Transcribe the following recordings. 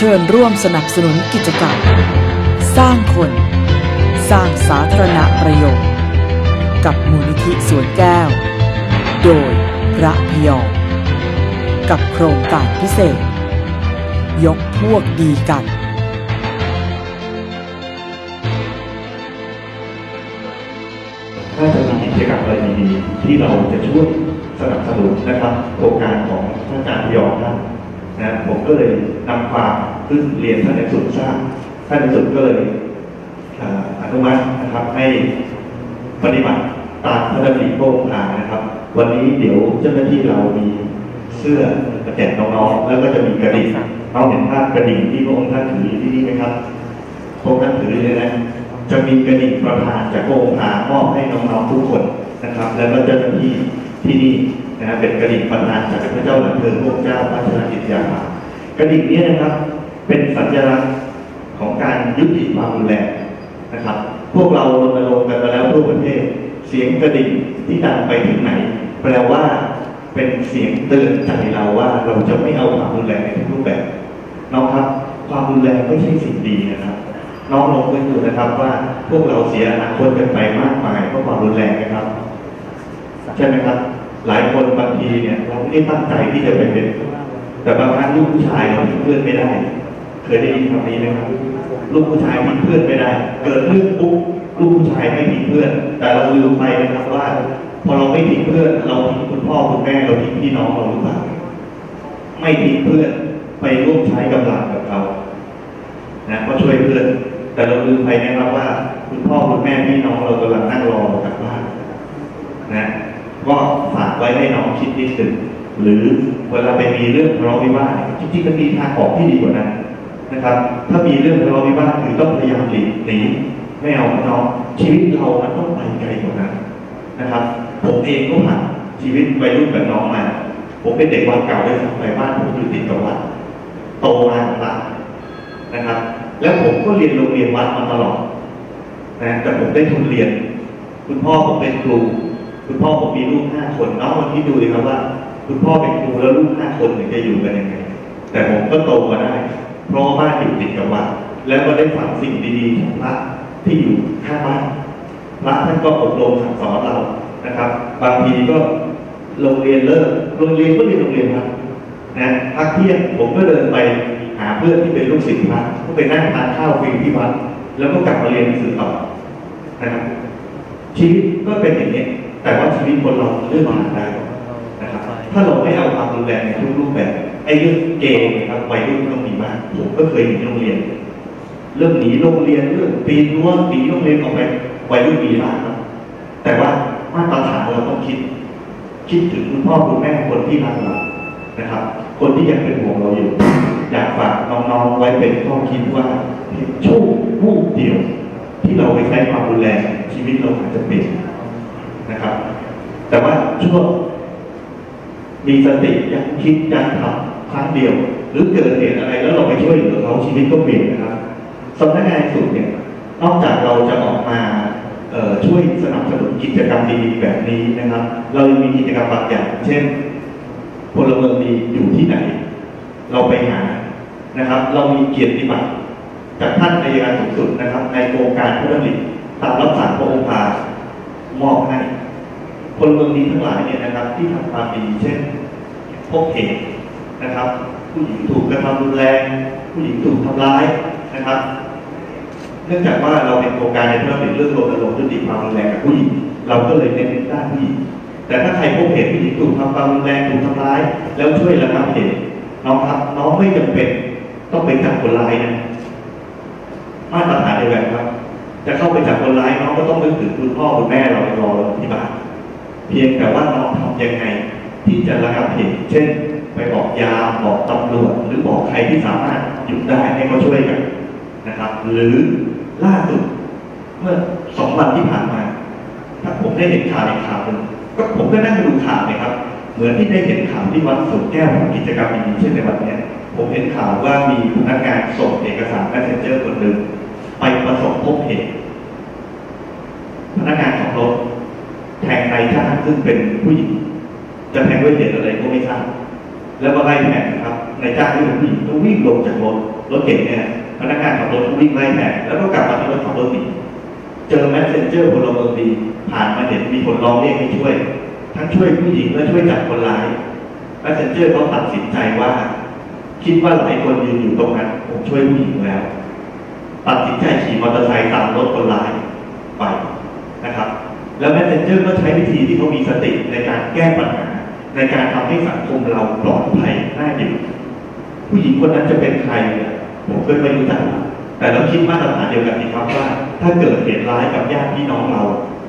เชิญร่วมสนับสนุนกิจกรรม สร้างคน สร้างสาธารณประโยชน์ กับมูลนิธิสวนแก้ว โดยพระพยอมกับโครงการพิเศษ ยกพวกดีกันถ้าจะมีกิจกรรมอะไรดีๆที่เราจะช่วยสนับสนุนนะครับโครงการของท่านอาจารย์พยอมท่าน นะผมก็เลยนำความขึ้นเรียนท่านในสุดทราบท่านในสุดก็เลยอนุมัตินะครับให้ปฏิบัติตามพระดำริโครงกานะครับ วันนี้เดี๋ยวเจ้าหน้าที่เรามีเสื้อมาแจกน้องๆแล้วก็จะมีกระดิ่งเราเห็นภาพกระดิ่งที่พระองค์ท่านถือที่นี่ไหมครับพวกท่านถือเลยนะจะมีกระดิ่งประธานจากพระองค์หามอบให้น้องๆทุกคนนะครับ แล้วก็เจ้าหน้าที่ ที่นี่นะฮะเป็นกระดิ่งประธานจากพระเจ้าหลังเธอพระเจ้าพัชรกิตยากระดิ่งนี้นะครับ เป็นสัญลักษณ์ของการยุติความรุนแรงนะครับ พวกเรารณรงค์กันมาแล้วทั่วประเทศ เสียงกระดิ่งที่ดังไปถึงไหน แปลว่าเป็นเสียงเตือนใจเราว่าเราจะไม่เอาความรุนแรงในทุกรูปแบบน้องครับ ความรุนแรงไม่ใช่สิ่งดีนะครับ น้องลองไปดูนะครับว่าพวกเราเสียอนาคตกันไปมากมายเพราะความรุนแรงนะครับ ใช่ไหมครับ หลายคนบางทีเนี่ยเราไม่ได้ตั้งใจที่จะเป็นเป็นแต่บางครั้งลูกผู้ชายเราทิ้งเพื่อนไม่ได้ เคยได้ยินคำนี้ไหมครับ ลูกผู้ชายทิ้งเพื่อนไม่ได้ เกิดเรื่องปุ๊บลูกผู้ชายไม่ทิ้งเพื่อน แต่เราลืมไปนะครับว่า พอเราไม่ทิ้งเพื่อน เราทิ้งคุณพ่อคุณแม่เราทิ้งพี่น้องเราหรือเปล่าไม่ทิ้งเพื่อนไปร่วมใช้กำลังกับเขานะก็ช่วยเพื่อน แต่เราลืมไปนะครับว่า คุณพ่อคุณแม่พี่น้องเรากำลังนั่งรอกับ ก็ฝากไว้ให้น้องคิดนิดหนึ่งหรือเวลาไปมีเรื่องทะเลาะวิวาทจริงๆมันมีทางออกที่ดีกว่านั้นนะครับ ถ้ามีเรื่องทะเลาะวิวาทคือต้องพยายามหลีกหนีไม่เอาน้องชีวิตเรามันต้องไปไกลกว่านั้นนะครับ ผมเองก็ผ่านชีวิตวัยรุ่นแบบน้องมา ผมเป็นเด็กวัดเก่าด้วยซ้ำไปบ้านผมอยู่ติดกับวัดโตมากับวัดนะครับ แล้วผมก็เรียนโรงเรียนวัดมาตลอดนะแต่ผมได้ทุนเรียน คุณพ่อผมเป็นครู คุณพ่อผมมีลูกห้าคนน้องลองคิดดูเลยครับว่า คุณพ่อเป็นครูแล้วลูกห้าคนเนี่ยจะอยู่กันยังไง แต่ผมก็โตมาได้ เพราะบ้านอยู่ติดกับวัดแล้วก็ได้ฝังสิ่งดีๆของพระที่อยู่ข้างบ้านพระท่านก็อบรมสั่งสอนเรานะครับ บางทีก็โรงเรียนเลิกโรงเรียนก็เรียนโรงเรียนครับนะพักเที่ยงผมก็เดินไปหาเพื่อนที่เป็นลูกศิษย์พระก็ไปนั่งทานข้าวฟรีที่วัดแล้วก็กลับมาเรียนหนังสือต่อนะครับชีวิตก็เป็นอย่างนี้ แต่ว่าชีวิตคนเราเลื่อนผ่านได้นะครับถ้าเราไม่เอาความรุนแรงในทุกรูปแบบไอ้เรื่องเกย์นะครับวัยรุ่นต้องมีมากผมก็เคยหนีโรงเรียน เรื่องหนีโรงเรียนเรื่องปีนรั้วหนีโรงเรียนออกไปวัยรุ่นมีมากครับแต่ว่ามาตรฐานเราต้องคิด คิดถึงคุณพ่อคุณแม่คนที่รักเรานะครับ คนที่ยังเป็นห่วงเราอยู่ อยากฝากน้องๆไว้เป็นข้อคิดว่าโชควูบเดียว ที่เราไปใช้ความรุนแรงชีวิตเราอาจจะเปลี่ยน นะครับ แต่ว่าช่วงมีสติยังคิดยังทำครั้งเดียว หรือเกิดเหตุอะไรแล้วเราไปช่วยเหลือเขาชีวิตก็เปลี่ยนนะครับสำนักงานสุดเนี่ยนอกจากเราจะออกมาช่วยสนับสนุนกิจกรรมดีๆแบบนี้นะครับ เรายังมีกิจกรรมบางอย่าง เช่นพลเมืองดีอยู่ที่ไหน เราไปหานะครับ เรามีเกียรติบัตรจากท่านอัยการสูงสุดนะครับ ในโครงการพระดำริตามรับสั่งพระองค์พา มอบให้พลเมืองดีทั้งหลายเนี่ยนะครับ ที่ทำความดีเช่น พบเหตุนะครับ ผู้หญิงถูกกระทำรุนแรงผู้หญิงถูกทำร้ายนะครับ เนื่องจากว่าเราเป็นโครงการในพระราชบัญญัติเรื่องรณรงค์ยุติความรุนแรงกับผู้หญิงเราก็เลยเน้นด้านผู้หญิงแต่ถ้าใครพบเห็นผู้หญิงถูกทำความรุนแรงถูกทำร้าย แล้วช่วยระงับเหตุน้องครับน้องไม่จำเป็นต้องไปจับคนร้ายนะมาตรฐานเดียวกันครับ จะเข้าไปจับคนร้ายน้องก็ต้องนึกถึงคุณพ่อคุณแม่เรารอเราที่บ้านเพียงแต่ว่าน้องทำยังไง ที่จะระงับเหตุเช่น ไปบอกยาบอกตำรวจหรือบอกใครที่สามารถหยุดได้ให้เขาช่วยกันนะครับ หรือล่าสุดเมื่อสองวันที่ผ่านมา ถ้าผมได้เห็นข่าวอีกข่าวหนึ่งก็ผมก็นั่งดูข่าวนะครับ เหมือนที่ได้เห็นข่าวที่วัดสุดแก้วกิจกรรมดีๆเช่นในวันนี้ผมเห็นข่าวว่ามีพนักงานส่งเอกสารแมสเซนเจอร์คนหนึ่ง ไปประสบพบเหตุพนักงานของรถแทงนายช่างซึ่งเป็นผู้หญิง จะแทงด้วยเหตุอะไรก็ไม่ทราบแล้วก็ไล่แทงนะครับนายจ้างที่เป็นผู้หญิงก็วิ่งลงจากรถรถเก่งเนี่ยพนักงานขับรถก็วิ่งไล่แทนแล้วก็กลับมาที่รถขับรถหนีเจอแมสเซนเจอร์พลเมืองดีผ่านมาเห็นมีคนร้องเรียกให้ช่วย ทั้งช่วยผู้หญิงและช่วยจับคนร้ายแมสเซนเจอร์เขาตัดสินใจว่า คิดว่าหลายคนยืนอยู่ตรงนั้นผมช่วยผู้หญิงแล้ว ตัดสินใจขี่มอเตอร์ไซค์ตามรถคนร้ายไปนะครับ แล้วแมสเซนเจอร์ก็ใช้วิธีที่เขามีสติในการแก้ปัญหา ในการทำให้สังคมเราปลอดภัยน่าอยู่ ผู้หญิงคนนั้นจะเป็นใครเนี่ยผมก็ไม่รู้จักแต่เราคิดมาตรฐานเดียวกันนี่ครับว่า ถ้าเกิดเหตุร้ายกับญาติพี่น้องเรา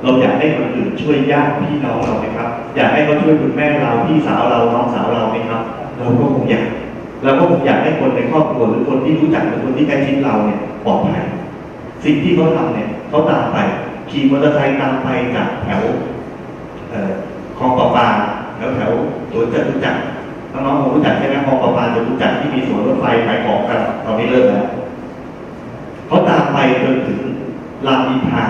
เราอยากให้คนอื่นช่วยญาติพี่น้องเราไหมครับ อยากให้เขาช่วยคุณแม่เราพี่สาวเราน้องสาวเราไหมครับ เราก็คงอยาก เราก็คงอยากให้คนในครอบครัวหรือคนที่รู้จักหรือคนที่ใกล้ชิดเราเนี่ยปลอดภัยสิ่งที่เขาทำเนี่ยเขาตามไปขี่มอเตอร์ไซค์ตามไปจากแถวเอ่อคลองประปาแถวแถวสวนจตุจักรน้องๆคงรู้จักใช่ไหมคลองประปาจตุจักรที่มีสวนรถไฟขายของกันตอนนี้เลิกแล้วเขาตามไปจนถึงรามอินทรา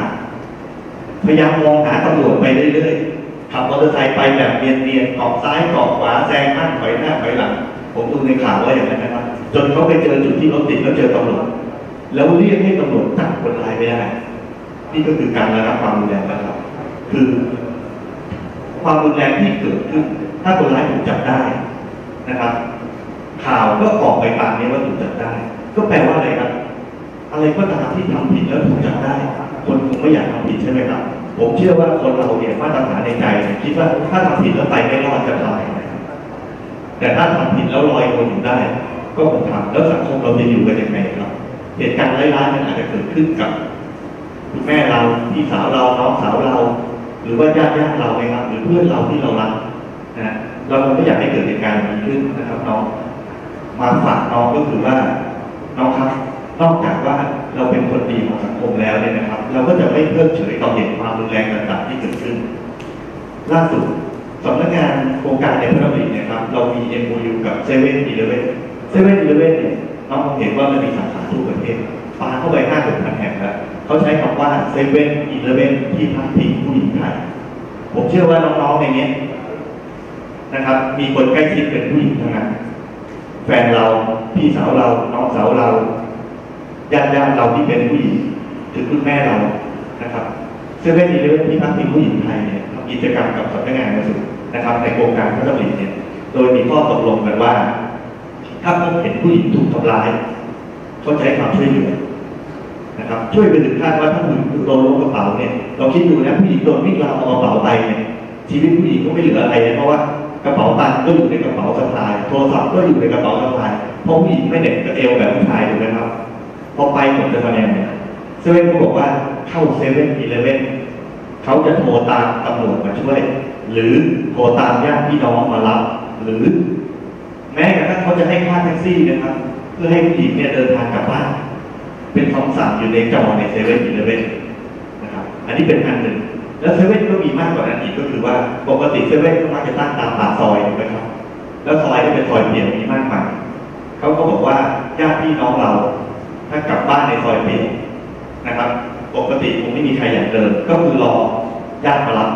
พยายามมองหาตำรวจไปเรื่อยๆขับมอเตอร์ไซค์ไปแบบเนียนๆเกาะซ้ายเกาะขวาแซงข้างถอยหน้าถอยหลัง ผมดูในข่าวว่าอย่างนั้นนะครับ จนเขาไปเจอจุดที่รถติดแล้วเจอตำรวจแล้วเรียกให้ตำรวจจับคนร้ายไม่ได้ นี่ก็คือการระงับความรุนแรงนะครับ คือ ความรุนแรงที่เกิดขึ้น ถ้าคนร้ายถูกจับได้นะครับ ข่าวก็ออกไปตามนี้ว่าถูกจับได้ ก็แปลว่าอะไรครับ อะไรก็ตามที่ทำผิดแล้วถูกจับได้ คนคงไม่อยากทำผิดใช่ไหมครับ ผมเชื่อว่าคนเราเนี่ยมาตรฐานในใจ คิดว่าถ้าทำผิดแล้วไปไม่รอดจะทำยังไง แต่ถ้าทำผิดแล้วลอยคนอยู่ได้ ก็คงทำแล้วสังคมเราจะอยู่กันยังไงครับ เหตุการณ์ร้ายๆมันอาจจะเกิดขึ้นกับคุณแม่เราพี่สาวเราน้องสาวเรา หรือว่าญาติญาติเราไหมครับ หรือเพื่อนเราที่เรารักนะเราคงไม่อยากให้เกิดเหตุการณ์นี้ขึ้นนะครับน้องมาฝากน้องก็คือว่าน้องครับนอกจากว่าเราเป็นคนดีของสังคมแล้วเนี่ยนะครับ เราก็จะไม่เพิกเฉยต่อเหตุความรุนแรงต่างๆที่เกิดขึ้น ล่าสุด สำนักงานโครงการในพระนครเนี่ยครับเรามี MOU กับเซเว่นอีเลเว่นเซเว่นอีเลเว่นเนี่ยน้องคงเห็นว่ามันมีสาขาทั่วประเทศปาเข้าไปห้าหกพันแห่งแล้วเขาใช้คำว่าเซเว่นอีเลเว่นที่พักพิงผู้หญิงไทยผมเชื่อว่าน้องๆในเนี้ยนะครับ มีคนใกล้ชิดเป็นผู้หญิงทั้งนั้นแฟนเราพี่สาวเราน้องสาวเราญาติญาติเราที่เป็นผู้หญิงถึงคุณแม่เรานะครับเซเว่นอีเลเว่นที่พักพิงผู้หญิงไทยเนี่ย กิจกรรมกับสำนักงานกระทรวงนะครับ ในโครงการพระดำริเนี่ยโดยมีข้อตกลงกันว่า ถ้าพบเห็นผู้หญิงถูกทำร้ายเขาจะให้ความช่วยเหลือนะครับช่วยไปถึงขั้นว่าถ้าผู้หญิงโดนลงกระเป๋าเนี่ยเราคิดดูนะผู้หญิงโดนวิ่งราวเอากระเป๋าไปเนี่ยชีวิตผู้หญิงก็ไม่เหลืออะไรเลยเพราะว่ากระเป๋าตังค์ก็อยู่ในกระเป๋าสะพาย โทรศัพท์ก็อยู่ในกระเป๋าสะพายเพราะผู้หญิงไม่เด็กกระเอวแบบผู้ชายถูกไหมครับพอไปหมดจะทำยังไงเซเว่นก็บอกว่าเข้าเซเว่นอีเลเว่น เขาจะโทรตามตำรวจมาช่วย หรือโทรตามญาติพี่น้องมารับ หรือ แม้กระทั่งเขาจะให้ค่าแท็กซี่นะครับ เพื่อให้ผู้หญิงเนี่ยเดินทางกลับบ้านเป็นคำสั่งอยู่ในจอในเซเว่นอีเลเว่นนะครับ อันนี้เป็นอันหนึ่ง แล้วเซเว่นก็มีมากกว่านั้นอีกก็คือว่าปกติเซเว่นก็มักจะตั้งตามปากซอยถูกไหมครับ แล้วซอยก็เป็นซอยเปี่ยวมีมากมายเขาก็บอกว่าญาติพี่น้องเราถ้ากลับบ้านในซอยเปี่ยวนะครับ ปกติคงไม่มีใครอยากเดินก็คือรอ ญาติมารับ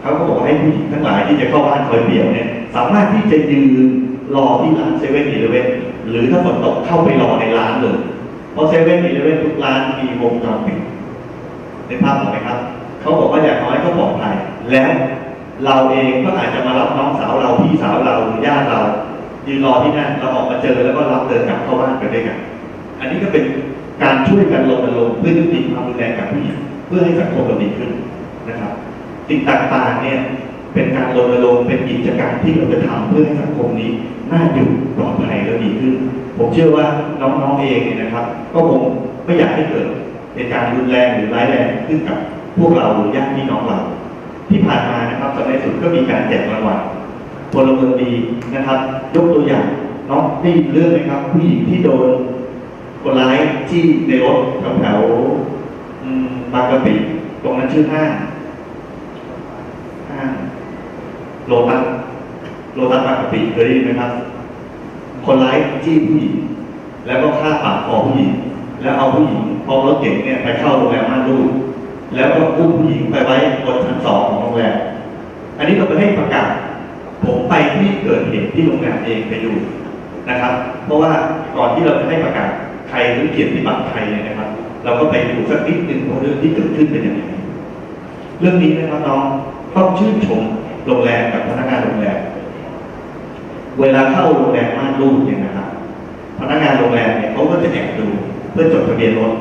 เขาก็บอกว่าให้ผู้หญิงทั้งหลายที่จะเข้าบ้านซอยเปลี่ยวเนี่ย สามารถที่จะยืนรอที่ร้านเซเว่นอีเลเว่นหรือถ้าฝนตกเข้าไปรอในร้านเลยเพราะเซเว่นอีเลเว่นทุกร้านมีวงจรปิดในภาพเห็นไหมครับเขาบอกว่าอย่างน้อยก็ปลอดภัยแล้วเราเองก็อาจจะมารับน้องสาวเราพี่สาวเราหรือญาติเรายืนรอที่นั่นเราออกมาเจอแล้วก็รับเดินกลับเข้าบ้านไปด้วยกัน อันนี้ก็เป็นการช่วยกันรณรงค์เพื่อยุติความรุนแรงกับผู้หญิงเพื่อให้สังคมเราดีขึ้น สิ่งต่างๆเนี่ยเป็นการรณรงค์เป็นกิจกรรมที่เราจะทำเพื่อให้สังคมนี้น่าอยู่ปลอดภัยและดีขึ้น ผมเชื่อว่าน้องๆเองเนี่ยนะครับ ก็คงไม่อยากให้เกิดเหตุการณ์รุนแรงหรือร้ายแรงขึ้นกับพวกเราหรือญาติพี่น้องเรา ที่ผ่านมานะครับสมัยสุดก็มีการแจกรางวัลพลเมืองดีนะครับ ยกตัวอย่างน้องได้ยินเรื่องไหมครับ ผู้หญิงที่โดนคนร้ายที่ในรถแถวแถวๆบางกะปิตรงนั้นชื่อห้าง ห้างโลตัสโลตัสบางกะปิเคยได้ยินไหมครับ คนร้ายจี้ผู้หญิง แล้วก็ฆ่าปาดคอผู้หญิง แล้วเอาผู้หญิงพร้อมรถเก๋งเนี่ยไปเข้าโรงแรมม่านรูดแล้วก็อุ้มผู้หญิงไปไว้บนชั้นสองของโรงแรม อันนี้เราไปให้ประกาศ ผมไปที่เกิดเหตุที่โรงแรมเองไปดูนะครับ เพราะว่าก่อนที่เราจะให้ประกาศใครหรือเกียรติบัตรใครเนี่ยนะครับ เราก็ไปดูสักนิดหนึ่งว่าเรื่องที่เกิดขึ้นเป็นยังไง เรื่องนี้นะครับน้อง ต้องชื่นชมโรงแรมกับพนักงานโรงแรม เวลาเข้าโรงแรมม่านรูดเนี่ยนะครับ พนักงานโรงแรมเนี่ยเขาก็จะแอบดูเพื่อจดทะเบียนรถ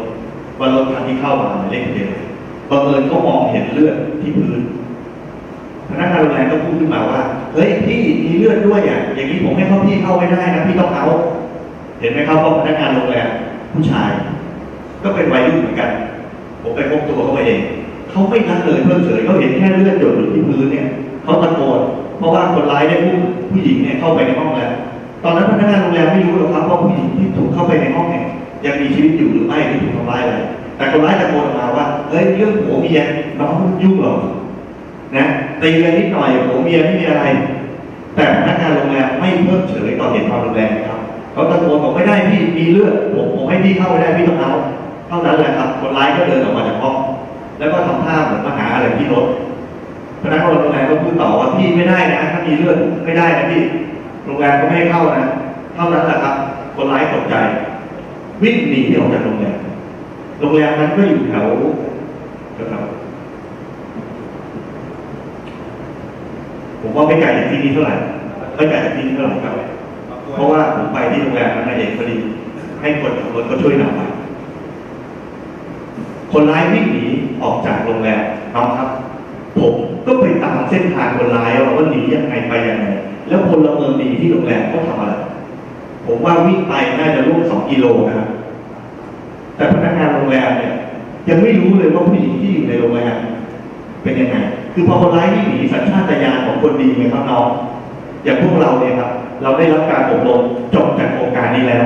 ว่ารถคันที่เข้ามาหมายเลขทะเบียนบังเอิญเขามองเห็นเลือดที่พื้น พนักงานโรงแรมก็พูดขึ้นมาว่า เฮ้ยพี่มีเลือดด้วยอะ อย่างนี้ผมให้เข้าพี่เข้าไม่ได้นะพี่ต้องเอา เห็นไหมครับว่าพนักงานโรงแรมผู้ชาย ก็เป็นวัยรุ่นเหมือนกัน ผมไปพบตัวเขาเอง เขาไม่ละเลยเพิ่มเฉยเขาเห็นแค่เลือดหยดอยู่ที่พื้นเนี่ยเขาตะโกนเพราะว่าคนร้ายได้ผู้ผู้หญิงเนี่ยเข้าไปในห้องแล้ว ตอนนั้นพนักงานโรงแรมไม่รู้หรอกครับว่าผู้หญิงที่ถูกเข้าไปในห้องเนี่ยยังมีชีวิตอยู่หรือไม่หรือถูกทำร้ายอะไรแต่คนร้ายตะโกนออกมาว่าเฮ้ยเรื่องผัวเมียน้องยุ่งหรอนะตีกันนิดหน่อยผัวเมียไม่มีอะไร แต่พนักงานโรงแรมไม่เพิ่มเฉยต่อเหตุความรุนแรงครับเขาตะโกนบอกไม่ได้พี่มีเลือดผมผมให้พี่เข้าไม่ได้พี่ต้องเอาเท่านั้นแหละครับ คนร้ายก็เดินออกมาจากห้อง แล้วก็ทำท่าเหมือนมาหาอะไรที่รถพนักงานโรงแรมก็พูดต่อว่าพี่ไม่ได้นะ ถ้ามีเลือดไม่ได้นะพี่โรงแรมก็ไม่ให้เข้านะเท่านั้นแหละครับ คนร้ายตกใจ วิ่งหนีออกจากโรงแรมโรงแรมนั้นก็อยู่แถวแถวผมว่าไม่ไกลจากที่นี่เท่าไหร่ไม่ไกลจากที่นี่เท่าไหร่ครับเพราะว่าผมไปที่โรงแรมนั้นนายเอกพอดีให้คนขับรถก็ช่วยนำไปคนร้ายวิ่งหนี ออกจากโรงแรมน้องครับ ผมก็ไปตามเส้นทางคนร้ายว่าหนียังไงไปยังไงแล้วพลเมืองดีที่โรงแรมเขาทำอะไร ผมว่าวิ่งไปน่าจะร่วมสองกิโลนะแต่พนักงานโรงแรมเนี่ยยังไม่รู้เลยว่าผู้หญิงที่อยู่ในโรงแรมเป็นยังไง คือพอคนร้ายวิ่หนีสัญชาตญาณของคนดีไงครับน้อง อย่างพวกเราเนี่ยครับ เราได้รับการอบรมจบจากโครงการนี้แล้ว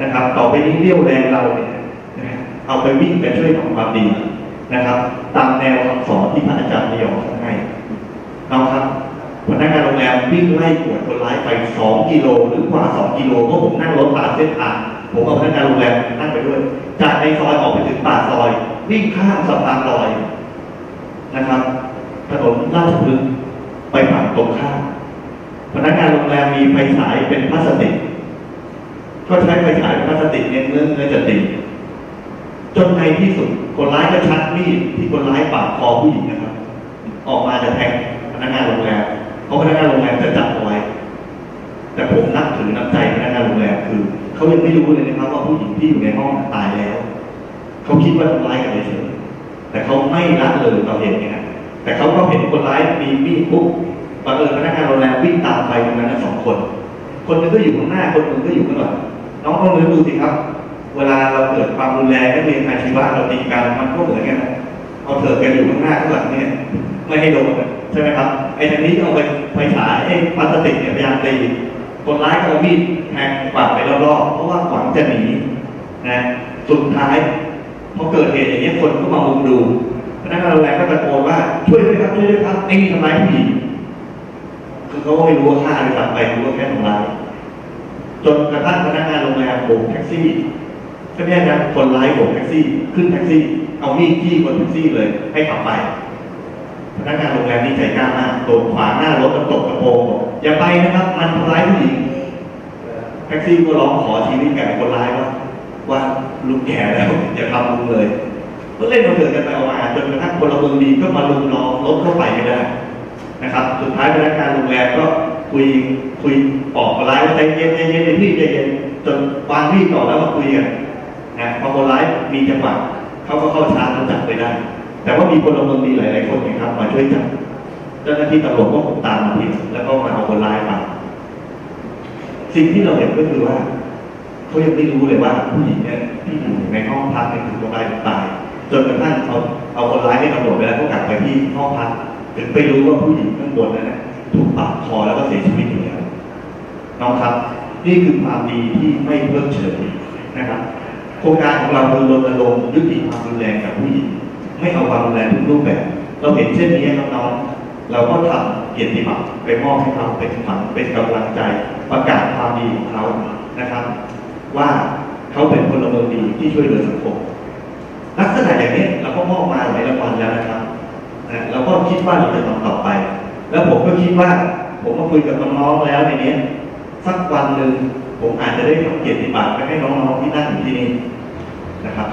นะครับ ต่อไปนี้เรี่ยวแรงเราเนี่ยเอาไปวิ่งไปช่วยทำความดี นะครับ ตามแนวคำสอนที่พระอาจารย์นิยมให้น้องครับพนักงานโรงแรมวิ่งไล่กวดคนร้ายไปสองกิโลหรือกว่าสองกิโลเพราะผมนั่งรถตามเส้นทางผมกับพนักงานโรงแรมนั่งไปด้วย จากในซอยออกไปถึงปากซอย วิ่งข้ามสะพานลอยนะครับถนนราชพฤกษ์ไปฝั่งตรงข้ามพนักงานโรงแรมมีไฟฉายเป็นพลาสติกก็ใช้ไฟฉายพลาสติกเนี่ยเนื้อเนื้อจะติด จนในที่สุดคนร้ายก็ชักมีดที่คนร้ายปาดคอผู้หญิงนะครับ ออกมาจะแทงพนักงานโรงแรมเพราะพนักงานโรงแรมจะจับเอาไว้ แต่ผมนับถือน้ำใจพนักงานโรงแรมคือเขายังไม่รู้เลยนะครับ ว่าผู้หญิงที่อยู่ในห้องตายแล้วเขาคิดว่าทำร้ายกันเฉยแต่เขาไม่ละเลยต่อเหตุนี้นะแต่เขาก็เห็นคนร้ายมีมีดปุ๊บบังเอิญพนักงานโรงแรมวิ่งตามไปตรงนั้นสองคน คนหนึงก็อยู่ข้างหน้าคนหนึงก็อยู่ข้างหลังน้องลองนึกดูสิครับ เวลาเราเกิดความรุนแรงนักเรียนอาชีวะเราตีกันมันก็เหมือนกันเอาเถิดกันอยู่ข้างหน้าข้างหลังเนี่ยไม่ให้โดนใช่ไหมครับไอ้ทางนี้เอาไปไฟฉายไอ้พลาสติกเนี่ยพยายามตีคนร้ายก็เอามีดแทงปากไปรอบๆเพราะว่าหวังจะหนีนะสุดท้ายพอเกิดเหตุอย่างนี้ยคนก็มามุงดูพนักงานโรงแรมก็ตะโกนว่าช่วยด้วยครับช่วยด้วยครับนี่ทำร้ายผู้หญิงคือเขาก็ไม่รู้ว่าฆ่าหรือทำไปรู้ว่าแค่ทำร้ายจนกระทั่งพนักงานโรงแรมโบกแท็กซี่ ก็เนี่ยนะคนร้ายโบกแท็กซี่ ขึ้นแท็กซี่ เอามีดจี้บนแท็กซี่เลย ให้ขับไปพนักงานโรงแรมนี่ใจกล้ามากโดดขวางหน้ารถแล้วตกกระโปรงบอกอย่าไปนะครับ มันทำร้ายผู้หญิงแท็กซี่ก็ร้องขอชีวิตกับไอ้คนร้ายว่าว่าลุงแก่แล้วอย่าทำลุงเลยก็เล่นมาเถิดกันไปเอามาจนกระทั่งพลเมืองดีก็มาลุมล้อมรถเข้าไปไม่ได้นะครับ สุดท้ายพนักงานโรงแรมก็คุยคุยปอบคนร้ายว่าใจเย็นใจเย็นพี่ใจเย็นจนวางมีดต่อแล้วมาคุยกัน นะพอคนร้ายมีจังหวะเขาก็เข้าชาร์จแล้วจับไปได้ แต่ว่ามีพลเมืองดีหลาย ๆ คนนะครับมาช่วยจับเจ้าหน้าที่ตำรวจก็คงตามมาทีแล้วก็มาเอาคนร้ายไปสิ่งที่เราเห็นก็คือว่าเขายังไม่รู้เลยว่าผู้หญิงเนี่ยที่อยู่ในห้องพักเนี่ยถูกทำร้ายตายจนกระทั่งเขาเอาคนร้ายให้ตำรวจไปแล้วก็กลับไปที่ห้องพักถึงไปรู้ว่าผู้หญิงข้างบนนั้นนะถูกปาดคอแล้วก็เสียชีวิตอยู่แล้วน้องครับ นี่คือความดีที่ไม่เพิกเฉยนะครับ โครงการของเราคือรณรงค์ยุติความรุนแรงกับผู้หญิงไม่เอาความรุนแรงทุกรูปแบบ เราเห็นเช่นนี้น้องๆเราก็ทำเกียรติบัตรไปมอบให้เขาเป็นขวัญเป็นกำลังใจประกาศความดีของเขานะครับ ว่าเขาเป็นพลเมืองดีที่ช่วยเหลือสังคมลักษณะอย่างนี้เราก็มอบมาหลายรางวัลแล้วนะครับนะเราก็คิดว่าเราจะทำต่อไป แล้วผมก็คิดว่า ผมมาคุยกับน้องๆแล้วในนี้สักวันหนึ่ง ผมอาจจะได้ทำเกียรติบัตรไปให้น้องๆที่นั่งอยู่ที่นี่นะครับ